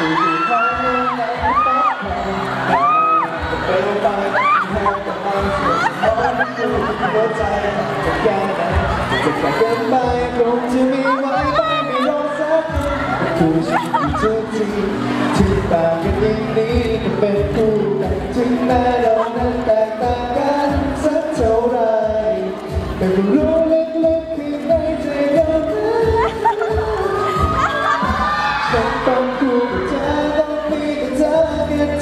ดูดูคอยในฟ้าแผ่จะเป็นไปแทนกับมันเสียสมองดูหัวใจจะแก้ไหนจะแค่เกินไปคงจะมีไว้ไม่มีรอสักทีวิตเธอที่ที่ต่างกันอย่างนี้ก็เป็นคู่กันถึงแม้เรานั้นแตกต่างกันสักเท่าไรแต่รู้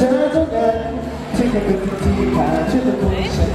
แค่เธอเท่านั้นที่จะเป็นที่ขาดช่วยตัวฉัน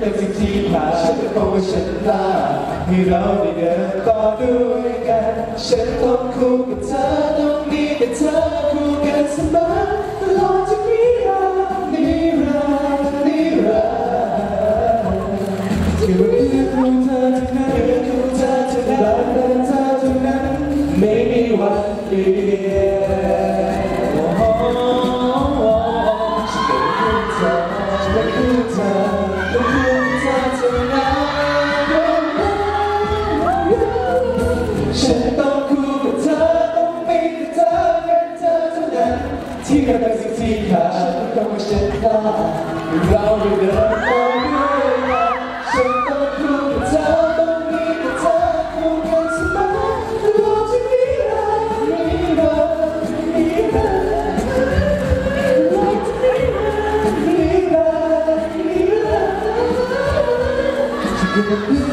เป็นสิ่งที่ผ่านฉันเพราะว่าฉันลาให้เราได้เดินต่อด้วยกัน ฉันต้องคู่กับเธอต้องมีกับเธอคู่กันเสมอตลอดจากนิรันดร์นิรันดร์นิรันดร์ที่ว่าคือคู่เธอเท่านั้นคือคู่เธอเท่านั้นรักเธอเท่านั้นไม่มีวันเปลี่ยนฉันเป็นคู่เธอฉันเป็นคู่ ฉันต้องคู่กับเธอต้องมีกับเธอเป็นเธอเท่านั้นที่กำลังสิ่งที่ขาดฉันต้องเช็ดตาเราไม่เดินต่อด้วยกันฉันต้องคู่กับเธอต้องมีกับเธอคู่กันเสมอตลอดชีวิตเราไม่เราไม่เราตลอดชีเราไม่เราไม่